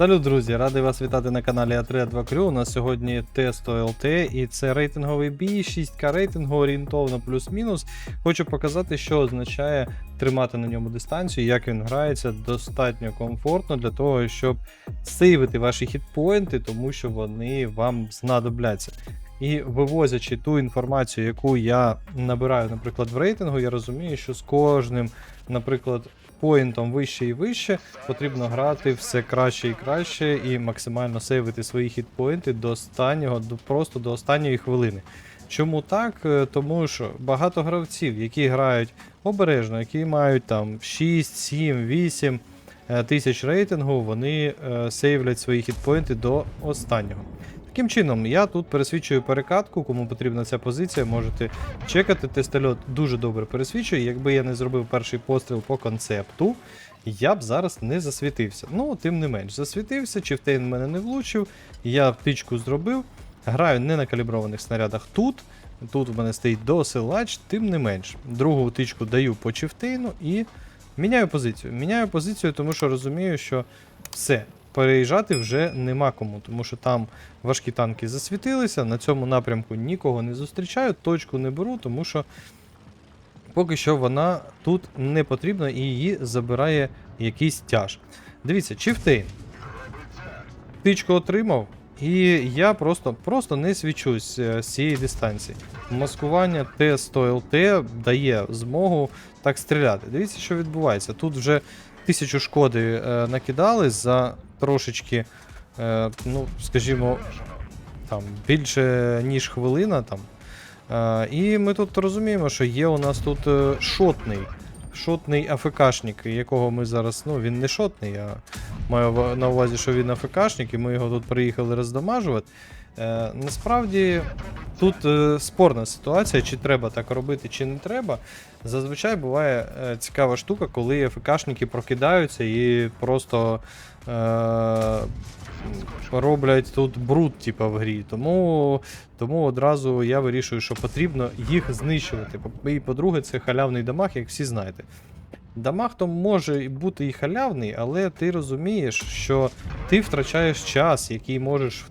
Салют, друзі! Радий вас вітати на каналі А3 Крю. У нас сьогодні тест ОЛТ і це рейтинговий бій, 6К рейтингу орієнтовно плюс-мінус. Хочу показати, що означає тримати на ньому дистанцію, як він грається достатньо комфортно для того, щоб сейвити ваші хітпоінти, тому що вони вам знадобляться. І вивозячи ту інформацію, яку я набираю, наприклад, в рейтингу, я розумію, що з кожним, наприклад, поінтом вище і вище потрібно грати все краще і краще, і максимально сейвити свої хітпоінти до останнього, до просто до останньої хвилини. Чому так? Е, Тому що багато гравців, які грають обережно, які мають там 6, 7, 8 е, тисяч рейтингу, вони е, сейвлять свої хітпоінти до останнього. Таким чином, я тут пересвічую перекатку, кому потрібна ця позиція, можете чекати. Тестольот дуже добре пересвічує. Якби я не зробив перший постріл по концепту, я б зараз не засвітився. Ну, тим не менш, засвітився, чифтейн мене не влучив, я втичку зробив. Граю не на каліброваних снарядах тут. Тут у мене стоїть досилач, тим не менш. Другу втичку даю по чифтейну і міняю позицію. Міняю позицію, тому що розумію, що все. Переїжджати вже нема кому, тому що там важкі танки засвітилися, на цьому напрямку нікого не зустрічаю, точку не беру, тому що поки що вона тут не потрібна і її забирає якийсь тяж. Дивіться, чифтейн. Птичку отримав, і я просто, просто не свічусь е, з цієї дистанції. Маскування Т100ЛТ дає змогу так стріляти. Дивіться, що відбувається. Тут вже тисячу шкоди е, накидали за трошечки, е, ну, скажімо, там, більше ніж хвилина. Там. Е, і ми тут розуміємо, що є у нас тут е, шотний. Шотний АФКшник, якого ми зараз. Ну, він не шотний, я маю на увазі, що він АФКшник, і ми його тут приїхали роздамажувати. Е, насправді тут е, спорна ситуація, чи треба так робити, чи не треба. Зазвичай буває е, цікава штука, коли АФКшники прокидаються і просто е, роблять тут бруд, типа, в грі. Тому, тому одразу я вирішую, що потрібно їх знищувати. І по-друге, це халявний дамаг, як всі знаєте. Дамаг то може бути і халявний, але ти розумієш, що ти втрачаєш час, який можеш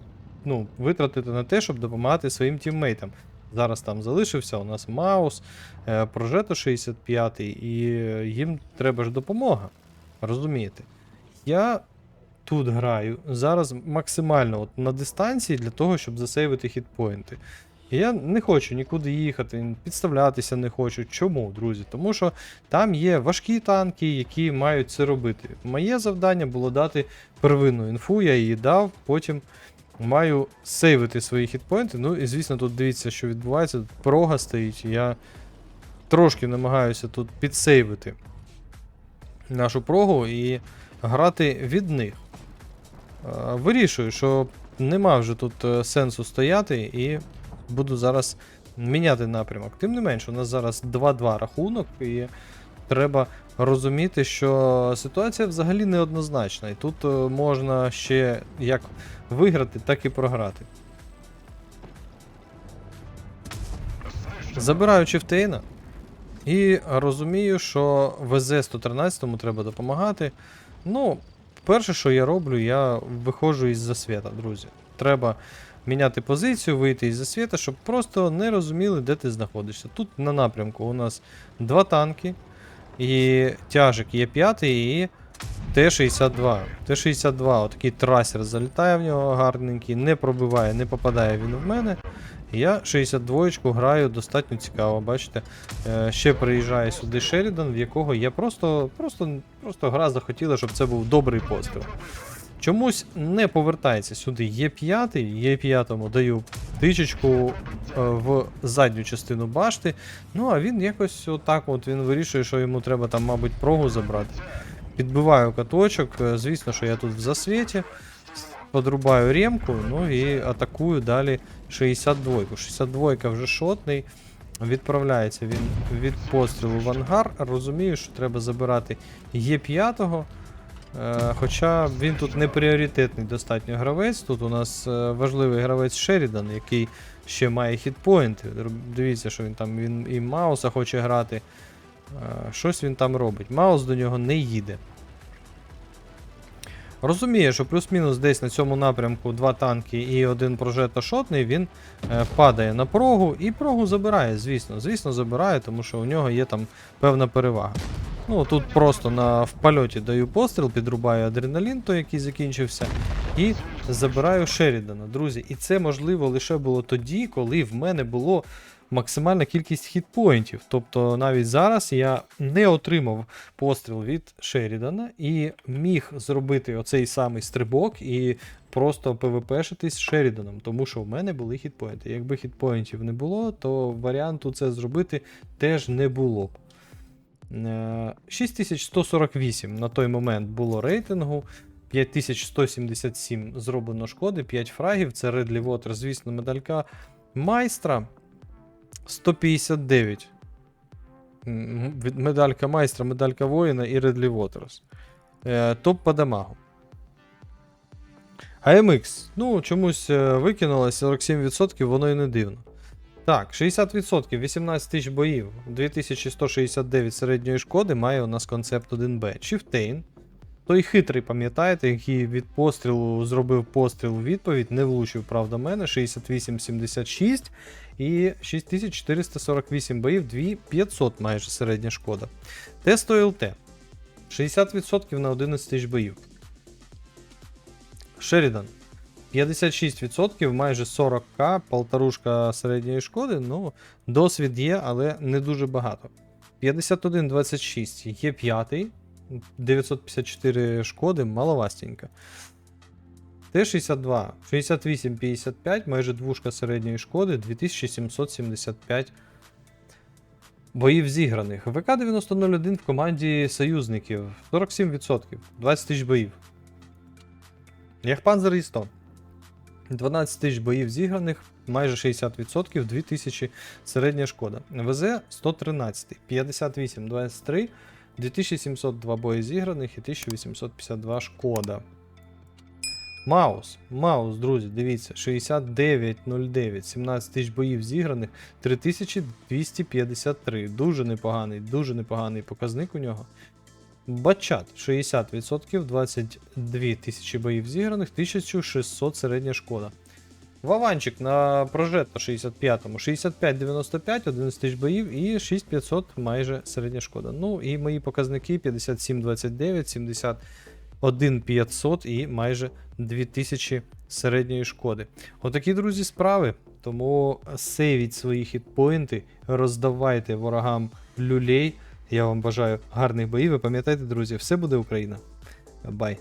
ну, витратити на те, щоб допомагати своїм тіммейтам. Зараз там залишився у нас Маус, е, Прожето 65, і їм треба ж допомога. Розумієте? Я тут граю зараз максимально от на дистанції для того, щоб засейвити хітпоінти. Я не хочу нікуди їхати, підставлятися не хочу. Чому, друзі? Тому що там є важкі танки, які мають це робити. Моє завдання було дати первинну інфу, я її дав, потім маю сейвити свої хітпоінти. Ну і звісно, тут дивіться, що відбувається. Тут прога стоїть. Я трошки намагаюся тут підсейвити нашу прогу і грати від них. Вирішую, що нема вже тут е, сенсу стояти і буду зараз міняти напрямок. Тим не менше, у нас зараз 2-2 рахунок, і треба розуміти, що ситуація взагалі неоднозначна. І тут е, можна ще як виграти, так і програти. Забираю Чифтейна і розумію, що ВЗ-113 треба допомагати. Ну, перше, що я роблю, я виходжу із засвіта, друзі. Треба міняти позицію, вийти із засвіта, щоб просто не розуміли, де ти знаходишся. Тут на напрямку у нас два танки, і тяжик є п'ятий, і Т-62. Т-62, отакий трасер залітає в нього гарненький, не пробиває, не попадає він в мене. Я 62 граю достатньо цікаво, бачите. Е, ще приїжджає сюди Шерідан, в якого я просто, просто, просто гра захотіла, щоб це був добрий постріл. Чомусь не повертається сюди Є5, Є5 даю тичечку е, в задню частину башти. Ну а він якось отак от він вирішує, що йому треба там, мабуть, прогу забрати. Підбиваю каточок, е, звісно, що я тут в засвіті. Подрубаю ремку, ну і атакую далі 62. 62 вже шотний. Відправляється він від пострілу в ангар. Розумію, що треба забирати Є5. Е, Хоча він тут не пріоритетний достатньо гравець. Тут у нас е, важливий гравець Шерідан, який ще має хітпоінти. Дивіться, що він там він і Мауса хоче грати. Е, Щось він там робить. Маус до нього не їде. Розуміє, що плюс-мінус десь на цьому напрямку два танки і один прожето шотний, він е, падає на прогу і прогу забирає, звісно. Звісно, забирає, тому що у нього є там певна перевага. Ну, тут просто на в польоті даю постріл, підрубаю адреналін, той, який закінчився, і забираю Шерідана, друзі. І це можливо лише було тоді, коли в мене було максимальна кількість хітпоінтів. Тобто навіть зараз я не отримав постріл від Шерідана і міг зробити оцей самий стрибок і просто ПВПшитись з Шеріданом, тому що в мене були хітпоінти. Якби хітпоінтів не було, то варіанту це зробити теж не було б. Е, 6148 на той момент було рейтингу. 5177 зроблено шкоди, 5 фрагів. Це Редлі Water, звісно, медалька майстра. 159. Медалька майстра, медалька воїна і Редлі Waters. Е, топ по дамагу. AMX. Ну, чомусь е, викинулося 47%, воно і не дивно. Так, 60%, 18 тисяч боїв, 2169 середньої шкоди має у нас концепт 1Б. Чіфтейн. Той хитрий, пам'ятаєте, який від пострілу зробив постріл у відповідь, не влучив, правда, мене. 68,76 і 6448 боїв, 2500 майже середня шкода. Тест ОЛТ. 60% на 11 тисяч боїв. Шерідан. 56%, майже 40к, полторушка середньої шкоди. Ну, досвід є, але не дуже багато. 51,26 є п'ятий. 954 шкоди, маловастенько. Т-62, 68,55, майже двушка середньої шкоди, 2775 боїв зіграних. ВК-9001 в команді союзників 47%, 20 тисяч боїв. Яхпанзер і 100. 12 тисяч боїв зіграних, майже 60%, 2000 середня шкода. ВЗ 113, 58, 23, 2702 бої зіграних і 1852 шкода. Маус. Маус, друзі, дивіться, 69,09, 17 тисяч боїв зіграних, 3253. Дуже непоганий, дуже непоганий показник у нього. Бачат 60%, 22 тисячі боїв зіграних, 1600 середня шкода. Ваванчик на прожетто 65-му, 65-95, 11 тисяч боїв і 6500 майже середня шкода. Ну і мої показники 57-29, 71-500 і майже 2000 середньої шкоди. Отакі, друзі, справи. Тому сейвіть свої хітпоінти, роздавайте ворогам люлей. Я вам бажаю гарних боїв. Ви пам'ятайте, друзі, все буде Україна. Бай!